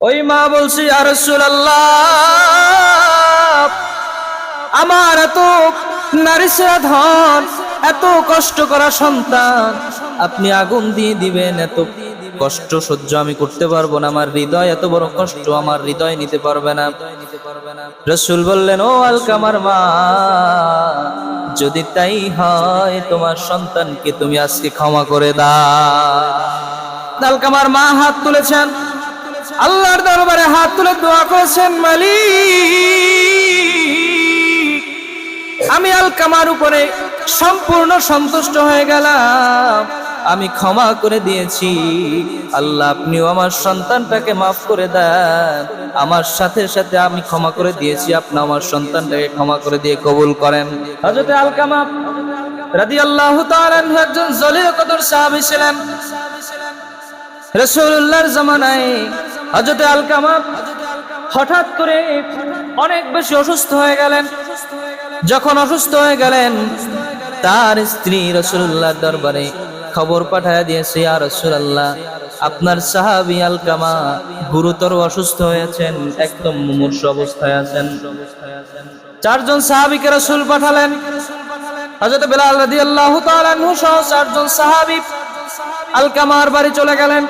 ওই মা বলছি আর আমার এত নারীসেরা ধন এত কষ্ট করা সন্তান, আপনি আগুন দিয়ে দিবেন, এত কষ্ট সহ্য আমি করতে পারব না, আমার হৃদয় এত বড় কষ্ট, আমার হৃদয় নিতে পারবে না। রসুল বললেন, ও আলকামার মা, যদি তাই হয়, তোমার সন্তানকে তুমি আজকে ক্ষমা করে দাও। আলকামার মা হাত তুলেছেন। আল্লাহর দরবারে হাত তুলে দোয়া করেছেন মালিক। আমি আলকামার উপরে সম্পূর্ণ সন্তুষ্ট হয়ে গেলাম। আমি ক্ষমা করে দিয়েছি। আল্লাহ আপনিও আমার সন্তানটাকে মাফ করে দেন। আমার সাথে সাথে আমি ক্ষমা করে দিয়েছি। আপনি আমার সন্তানটাকে ক্ষমা করে দিয়ে কবুল করেন। হযরতে আলকামা তাআলা আনহু একজন জলিল কদর সাহাবী ছিলেন। রাসূলুল্লাহর জামানায় হযরতে আলকামা হঠাৎ করে অনেক বেশি অসুস্থ হয়ে গেলেন। যখন অসুস্থ হয়ে গেলেন, তার স্ত্রী রসুল্লাহর দরবারে খবর পাঠায় দিয়েছে আর রসুল্লাহ আপনার সাহাবি আলকামা গুরুতর অসুস্থ হয়েছেন, একদম মুমূর্ষ অবস্থায় আছেন। চারজন সাহাবিকে রসুল পাঠালেন। হযরত বেলাল রাদিয়াল্লাহু তাআলা সহ চারজন সাহাবী আলকামার বাড়ি চলে গেলেন।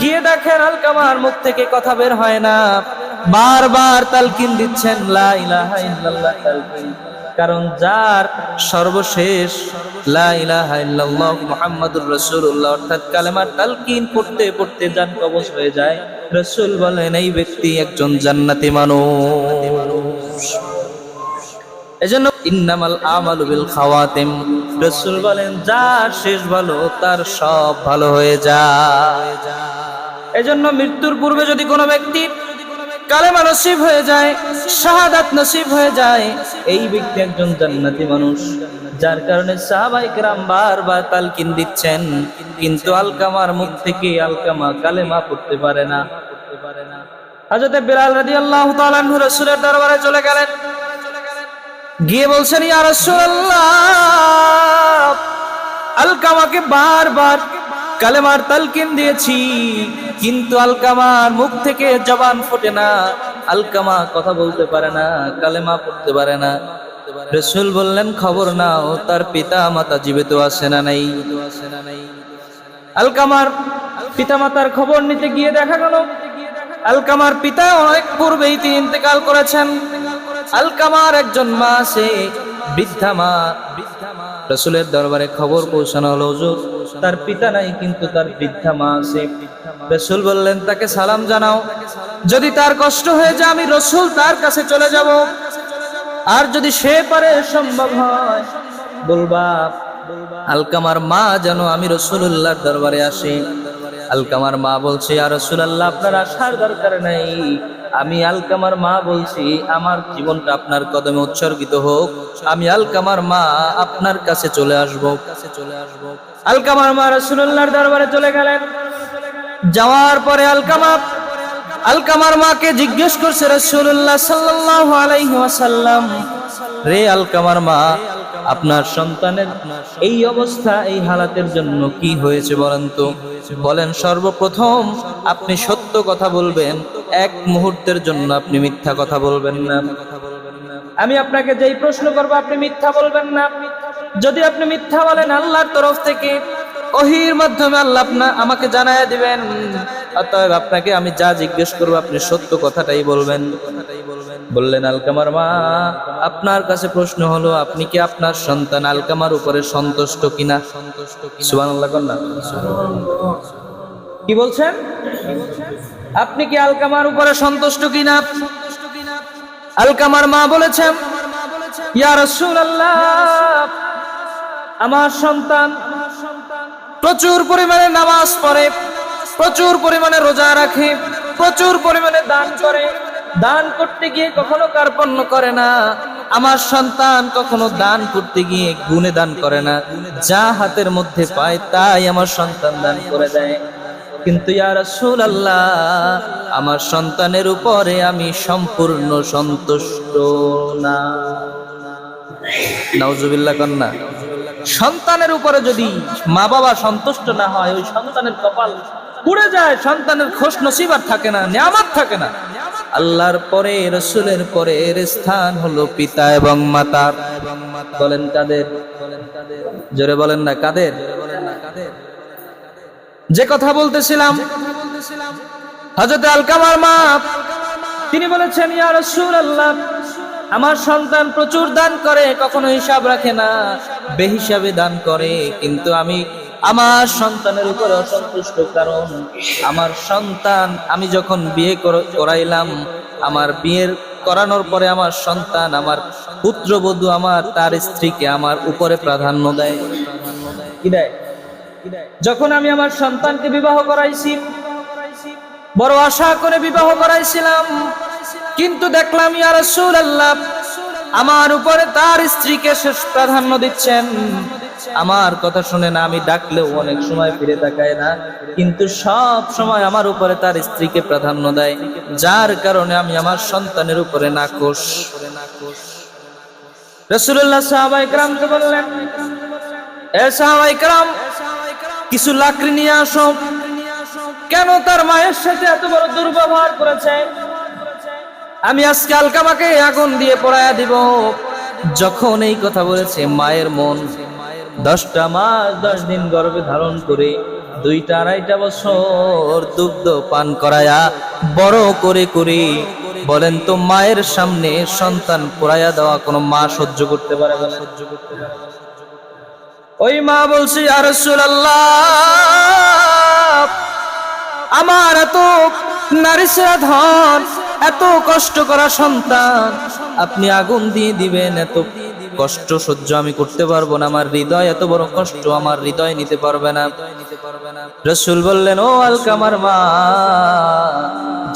গিয়ে দেখেন আলকামার মুখ থেকে কথা বের হয় না। বারবার তালকিন দিচ্ছেন, লা কারণ যার সর্বশেষ মুহাম্মাদুর অর্থাৎ তালকিন পড়তে পড়তে হয়ে যায়। বলেন, এই ব্যক্তি একজন জান্নাতি মানুষ। বলেন, যার শেষ ভালো, তার সব ভালো হয়ে যায়। এজন্য মৃত্যুর পূর্বে যদি কোনো ব্যক্তি কালেমা নসিব হয়ে যায়, শাহাদাত নসিব হয়ে যায়, এই ব্যক্তি একজন জান্নাতি মানুষ, যার কারণে সাহাবাই কেরাম বারবার তালকিন দিচ্ছেন। কিন্তু আলকামার মুখ থেকে আলকামা কালেমা পড়তে পারে না। হাজরতে বিলাল রাদিয়াল্লাহু তাআলা আনহু রাসূলের দরবারে চলে গেলেন। গিয়ে বলছেন, ইয়া রাসূলুল্লাহ! আলকামাকে বারবার কালেমার তালকিন দিয়েছি, কিন্তু আলকামার মুখ থেকে জবান ফোটে না। আলকামা কথা বলতে পারে না, কালেমা পড়তে পারে না। রসুল বললেন, খবর নাও, তার পিতা মাতা জীবিত আছে না নাই? আলকামার পিতা মাতার খবর নিতে গিয়ে দেখা গেল, আলকামার পিতা অনেক পূর্বেই তিনি ইন্তেকাল করেছেন। আলকামার একজন মা আছে, বৃদ্ধা মা। রসুলের দরবারে খবর পৌঁছানো হলো তার পিতা নাই, কিন্তু তার বৃদ্ধা মা আছে। রসুল বললেন, তাকে সালাম জানাও। যদি তার কষ্ট হয়ে যায়, আমি রসুল তার কাছে চলে যাব। আর যদি সে পারে, সম্ভব হয়। বলবা আলকামার মা যেন আমি রসুল্লাহর দরবারে আসি। আলকামার মা বলছে আর রসুল্লাহ আপনার আসার দরকার নাই। আমি আলকামার মা বলছি, আমার জীবনটা আপনার কদমে উৎসর্গিত হোক। আমি আলকামার মা, আপনার কাছে চলে আসব, কাছে চলে আসব। আলকামার মা রসুল্লাহর দরবারে চলে গেলেন। যাওয়ার পরে আলকামা, আলকামার মাকে জিজ্ঞেস করছে রসুল্লাহ সাল্লাল্লাহু আলাইহি ওয়াসাল্লাম রে আলকামার মা, আপনার সন্তানের এই অবস্থা, এই হালাতের জন্য কি হয়েছে বলেন তো? বলেন, সর্বপ্রথম আপনি সত্য কথা বলবেন, এক মুহূর্তের জন্য আপনি মিথ্যা কথা বলবেন না। আমি আপনাকে যেই প্রশ্ন করব, আপনি মিথ্যা বলবেন না। যদি আপনি মিথ্যা বলেন আল্লাহর তরফ থেকে ওহির মাধ্যমে আল্লাহ আপনা, আমাকে জানায় দিবেন। অতএব আপনাকে আমি যা জিজ্ঞেস করব, আপনি সত্য কথাটাই বলবেন। বললেন, আলকামার মা, আপনার কাছে প্রশ্ন হলো, আপনি কি আপনার সন্তান আলকামার উপরে সন্তুষ্ট কিনা? কন্যা। কি বলছেন? আপনি কি আলকামার উপরে সন্তুষ্ট কিনা? আলকামার মা বলেছেন আমার সন্তান প্রচুর পরিমাণে নামাজ পড়ে। প্রচুর পরিমাণে রোজা রাখে, প্রচুর পরিমাণে দান করে। দান করতে গিয়ে কখনো কার্পণ্য করে না। আমার সন্তান কখনো দান করতে গিয়ে গুণে দান করে না। যা হাতের মধ্যে পায় তাই আমার সন্তান দান করে দেয়। কিন্তু ইয়া রাসূলুল্লাহ, আমার সন্তানের উপরে আমি সম্পূর্ণ সন্তুষ্ট না। নাউজুবিল্লাহ কন্যা, সন্তানের উপরে যদি মা বাবা সন্তুষ্ট না হয়, ওই সন্তানের কপাল পুড়ে যায়, সন্তানের খোশ নসিব আর থাকে না, নিয়ামত থাকে না। আল্লাহর পরে, রসুলের পরে এর স্থান হলো পিতা এবং মাতার বলেন কাদের? জোরে বলেন না কাদের? যে কথা বলতেছিলাম হজরত আলকামার মা, তিনি বলেছেন, ইয়া রাসূলুল্লাহ, আমার সন্তান প্রচুর দান করে, কখনো হিসাব রাখে না, বেহিসাবে দান করে, কিন্তু আমি আমার সন্তানের উপরে অসন্তুষ্ট কারণ, আমার সন্তান, আমি যখন বিয়ে করাইলাম, আমার বিয়ের করানোর পরে আমার সন্তান, আমার পুত্রবধূ আমার, তার স্ত্রীকে আমার উপরে প্রাধান্য দেয়। কি দেয়? যখন আমি আমার সন্তানকে বিবাহ করাইছি, বড় আশা করে বিবাহ করাইছিলাম, কিন্তু দেখলাম, ইয়া রাসূলুল্লাহ, আমার উপরে তার স্ত্রীকে শেষ প্রাধান্য দিচ্ছেন। আমার কথা শুনে না, আমি ডাকলেও অনেক সময় ফিরে তাকায় না। কিন্তু সব সময় আমার উপরে তার স্ত্রীকে প্রাধান্য দেয়। যার কারণে আমি আমার সন্তানের উপরে নাকোশ রসুল্লাহ কিছু লাকড়ি নিয়ে আসো। কেন তার মায়ের সাথে এত বড় দুর্ব্যবহার করেছে? আমি আজকে আলকামাকে আগুন দিয়ে পড়ায়া দিব। যখন এই কথা বলেছে, মায়ের মন দশটা মাস, দশ দিন গর্ভে ধারণ করে দুইটা আড়াইটা বছর দুগ্ধ পান করায়া বড় করে করে বলেন তো মায়ের সামনে সন্তান পড়াইয়া দেওয়া কোনো মা সহ্য করতে পারে বলে সহ্য করতে পারে ওই মা বলছি আর আমার এত নারীসেরা ধন, এত কষ্ট করা সন্তান, আপনি আগুন দিয়ে দিবেন, এত কষ্ট সহ্য আমি করতে পারব না। আমার হৃদয় এত বড় কষ্ট, আমার হৃদয় নিতে পারবে না। রসুল বললেন, ও আলকামার মা,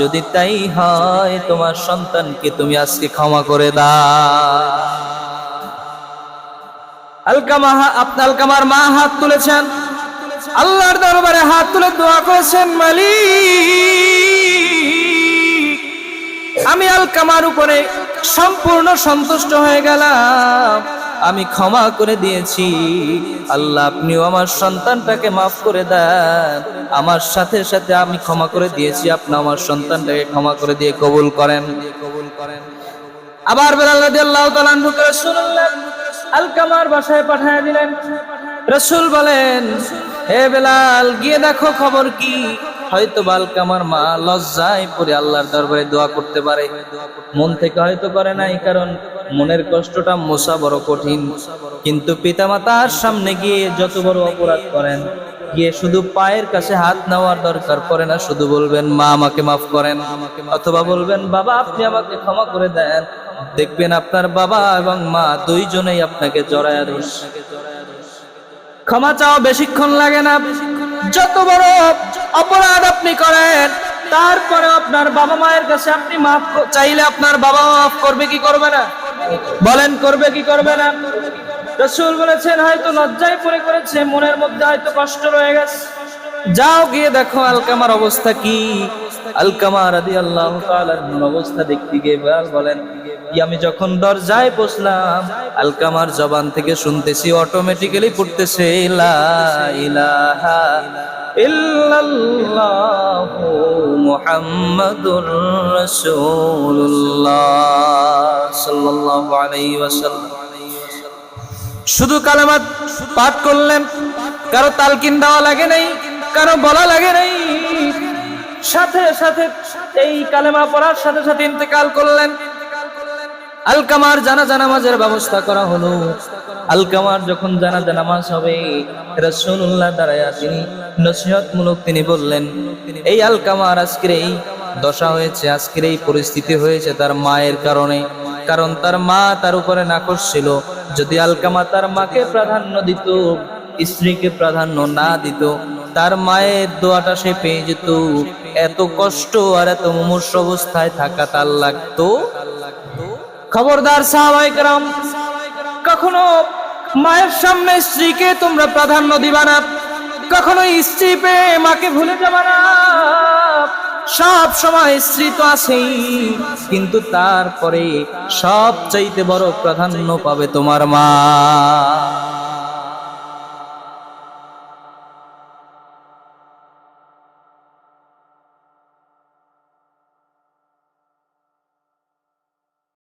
যদি তাই হয়, তোমার সন্তানকে তুমি আজকে ক্ষমা করে দাও। আলকামা আপনার আলকামার মা, হাত তুলেছেন। আল্লাহর দরবারে হাত তুলে দোয়া করেছেন, মালিক। আমি আলকামার উপরে সম্পূর্ণ সন্তুষ্ট হয়ে গেলাম। আমি ক্ষমা করে দিয়েছি। আল্লাহ, আপনিও আমার সন্তানটাকে মাফ করে দেন। আমার সাথে সাথে আমি ক্ষমা করে দিয়েছি। আপনি আমার সন্তানটাকে ক্ষমা করে দিয়ে কবুল করেন। কবুল করেন আবার বেলাল রাদিয়াল্লাহু তাআলা রাসূলুল্লাহ আলকামার বাসায় পাঠিয়ে দিলেন। রাসূল বলেন, হে বেলাল, গিয়ে দেখো খবর কি? হয়তো বালকামার মা লজ্জায় পড়ে আল্লাহর দরবারে দোয়া করতে পারে। মন থেকে হয়তো করে নাই, কারণ মনের কষ্টটা মোসা বড় কঠিন। কিন্তু পিতামাতার সামনে গিয়ে যত বড় অপরাধ করেন, গিয়ে শুধু পায়ের কাছে হাত নেওয়ার দরকার পড়ে না, শুধু বলবেন, মা, আমাকে মাফ করেন। অথবা বলবেন, বাবা, আপনি আমাকে ক্ষমা করে দেন। দেখবেন আপনার বাবা এবং মা দুইজনেই আপনাকে জড়ায় ধরছে। ক্ষমা চাও বেশিক্ষণ লাগে না। যত বড় অপরাধ আপনি করেন। তারপরে আপনার বাবা মায়ের কাছে আপনি মাফ চাইলে আপনার বাবা মাফ করবে কি করবে না? বলেন, করবে কি করবে না? রসুল বলেছেন, হয়তো লজ্জায় পড়ে করেছে, মনের মধ্যে হয়তো কষ্ট রয়ে গেছে। যাও গিয়ে দেখো আলকামার অবস্থা কি। আলকামা রাদি আল্লাহ অবস্থা দেখতে গিয়ে বলেন, "ই, আমি যখন দরজায় বসলাম, আলকামার জবান থেকে শুনতেছি অটোমেটিক্যালি পড়তেছে ইলাহা ইল্লাল্লাহু মুহাম্মাদুর রাসূলুল্লাহ সাল্লাল্লাহু আলাইহি ওয়াসাল্লাম। শুধু কালামাত পাঠ করলেন, কারও তালকিন দেওয়া লাগে নাই, কারও বলা লাগে নাই। সাথে সাথে এই কালেমা পড়ার সাথে সাথে ইন্তেকাল করলেন। আলকামার জানাজা নামাজের ব্যবস্থা করা হলো। আলকামার যখন জানাজা নামাজ হবে, রাসূলুল্লাহ দাঁড়ায়া তিনি নসিহতমূলক তিনি বললেন, এই আলকামার আজকের এই দশা হয়েছে, আজকের এই পরিস্থিতি হয়েছে তার মায়ের কারণে। কারণ তার মা তার উপরে নাকশ ছিল। যদি আলকামা তার মাকে প্রাধান্য দিত, স্ত্রীকে প্রাধান্য না দিত, তার মায়ের দোয়াটা সে পেয়ে যেত। এত কষ্ট আর এত মুমূর্ষ অবস্থায় থাকা তার লাগতো। খবরদার সাহাবাইকরাম, কখনো মায়ের সামনে স্ত্রীকে তোমরা প্রাধান্য দিবা না কখনো স্ত্রী পেয়ে মাকে ভুলে যাবা না। সব সময় স্ত্রী তো আছেই, কিন্তু তারপরে সব চাইতে বড় প্রাধান্য পাবে তোমার মা।